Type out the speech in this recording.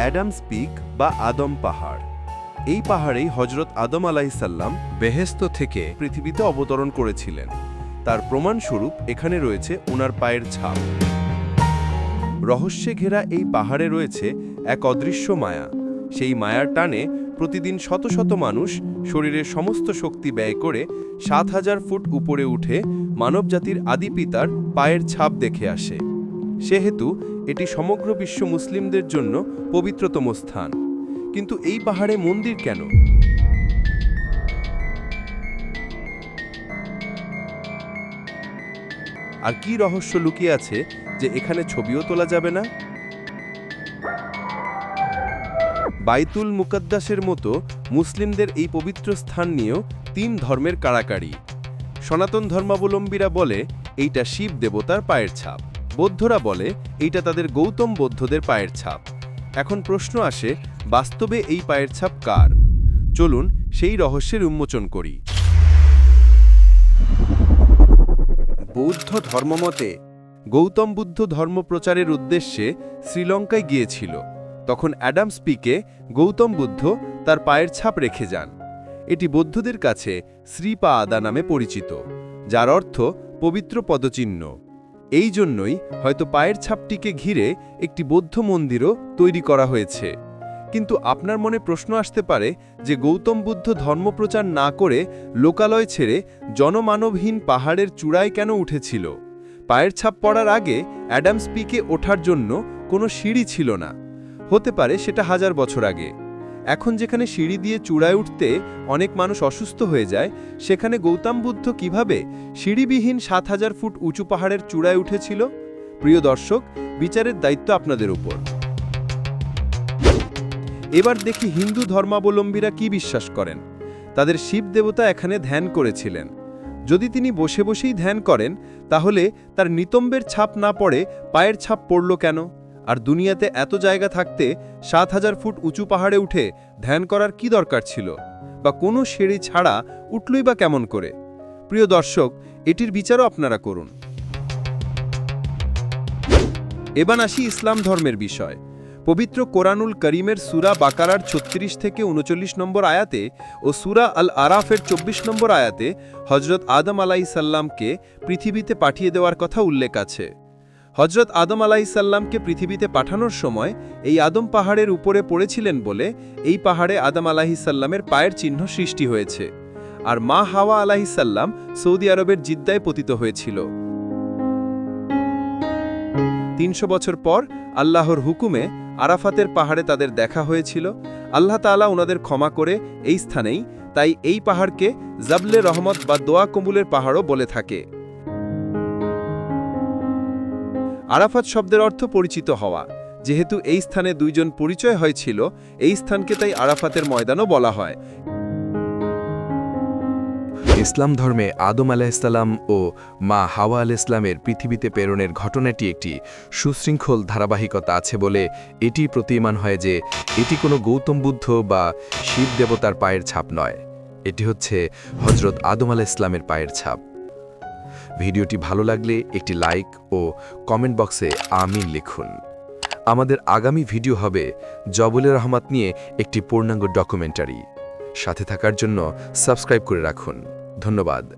Adams pick বা আদম পাহাড়। এই পাহাড়েই হজরত আদম আলাহিসাল্লাম বেহেস্ত থেকে পৃথিবীতে অবতরণ করেছিলেন। তার প্রমাণস্বরূপ এখানে রয়েছে ওনার পায়ের ছাপ। রহস্যে ঘেরা এই পাহাড়ে রয়েছে এক অদৃশ্য মায়া। সেই মায়ার টানে প্রতিদিন শত শত মানুষ শরীরের সমস্ত শক্তি ব্যয় করে সাত হাজার ফুট উপরে উঠে মানবজাতির আদি পিতার পায়ের ছাপ দেখে আসে। সেহেতু এটি সমগ্র বিশ্ব মুসলিমদের জন্য পবিত্রতম স্থান। কিন্তু এই পাহাড়ে মন্দির কেন? আর কি রহস্য লুকিয়ে আছে যে এখানে ছবিও তোলা যাবে না? বাইতুল মুকাদ্দাসের মতো মুসলিমদের এই পবিত্র স্থান নিয়েও তিন ধর্মের কাড়াকাড়ি সনাতন ধর্মাবলম্বীরা বলে, এইটা শিব দেবতার পায়ের ছাপ। বৌদ্ধরা বলে, এইটা তাদের গৌতম বৌদ্ধদের পায়ের ছাপ। এখন প্রশ্ন আসে, বাস্তবে এই পায়ের ছাপ কার? চলুন সেই রহস্যের উন্মোচন করি। বৌদ্ধ ধর্মমতে, গৌতম বুদ্ধ ধর্ম প্রচারের উদ্দেশ্যে শ্রীলঙ্কায় গিয়েছিল। তখন অ্যাডাম স্পিকে গৌতম বুদ্ধ তার পায়ের ছাপ রেখে যান। এটি বৌদ্ধদের কাছে শ্রীপা আদা নামে পরিচিত, যার অর্থ পবিত্র পদচিহ্ন। এই জন্যই হয়তো পায়ের ছাপটিকে ঘিরে একটি বৌদ্ধ মন্দিরও তৈরি করা হয়েছে। কিন্তু আপনার মনে প্রশ্ন আসতে পারে যে গৌতম বুদ্ধ ধর্মপ্রচার না করে লোকালয় ছেড়ে জনমানবহীন পাহাড়ের চূড়ায় কেন উঠেছিল? পায়ের ছাপ পড়ার আগে অ্যাডামস পিকে ওঠার জন্য কোনো সিঁড়ি ছিল না। হতে পারে সেটা হাজার বছর আগে। এখন যেখানে সিঁড়ি দিয়ে চূড়ায় উঠতে অনেক মানুষ অসুস্থ হয়ে যায়, সেখানে গৌতম বুদ্ধ কীভাবে সিঁড়িবিহীন সাত হাজার ফুট উঁচু পাহাড়ের চূড়ায় উঠেছিল? প্রিয় দর্শক, বিচারের দায়িত্ব আপনাদের উপর। এবার দেখি হিন্দু ধর্মাবলম্বীরা কি বিশ্বাস করেন। তাদের শিব দেবতা এখানে ধ্যান করেছিলেন। যদি তিনি বসে বসেই ধ্যান করেন, তাহলে তার নিতম্বের ছাপ না পড়ে পায়ের ছাপ পড়ল কেন? আর দুনিয়াতে এত জায়গা থাকতে সাত হাজার ফুট উঁচু পাহাড়ে উঠে ধ্যান করার কি দরকার ছিল? বা কোনো সিঁড়ি ছাড়া উঠলই বা কেমন করে? প্রিয় দর্শক, এটির বিচারও আপনারা করুন। এবার আসি ইসলাম ধর্মের বিষয়। পবিত্র কোরআনুল করিমের সুরা বাকারার ছত্রিশ থেকে উনচল্লিশ নম্বর আয়াতে ও সুরা আল আরাফের চব্বিশ নম্বর আয়াতে হজরত আদম আলাই সাল্লামকে পৃথিবীতে পাঠিয়ে দেওয়ার কথা উল্লেখ আছে। হজরত আদম আলাহিসাল্লামকে পৃথিবীতে পাঠানোর সময় এই আদম পাহাড়ের উপরে পড়েছিলেন বলে এই পাহাড়ে আদম আলাহিসাল্লামের পায়ের চিহ্ন সৃষ্টি হয়েছে। আর মা হাওয়া আলাহিসাল্লাম সৌদি আরবের জিদ্দায় পতিত হয়েছিল। তিনশো বছর পর আল্লাহর হুকুমে আরাফাতের পাহাড়ে তাদের দেখা হয়েছিল। আল্লাহ তাআলা ওনাদের ক্ষমা করে এই স্থানেই তাই এই পাহাড়কে জাবলে রহমত বা দোয়া কবুলের পাহাড়ও বলে থাকে। আরাফাত শব্দের অর্থ পরিচিত হওয়া। যেহেতু এই স্থানে দুইজন পরিচয় হয়েছিল, এই স্থানকে তাই আরাফাতের ময়দানও বলা হয়। ইসলাম ধর্মে আদম আলাহিসাল্লাম ও মা হাওয়া আল ইসলামের পৃথিবীতে প্রেরণের ঘটনাটি একটি সুশৃঙ্খল ধারাবাহিকতা আছে বলে এটি প্রতীয়মান হয় যে, এটি কোনো গৌতম বুদ্ধ বা শিব দেবতার পায়ের ছাপ নয়। এটি হচ্ছে হজরত আদম আলাহ ইসলামের পায়ের ছাপ। ভিডিওটি ভালো লাগলে একটি লাইক ও কমেন্ট বক্সে আমিন লিখুন। আমাদের আগামী ভিডিও হবে জবুলের রহমত নিয়ে একটি পূর্ণাঙ্গ ডকুমেন্টারি। সাথে থাকার জন্য সাবস্ক্রাইব করে রাখুন। ধন্যবাদ।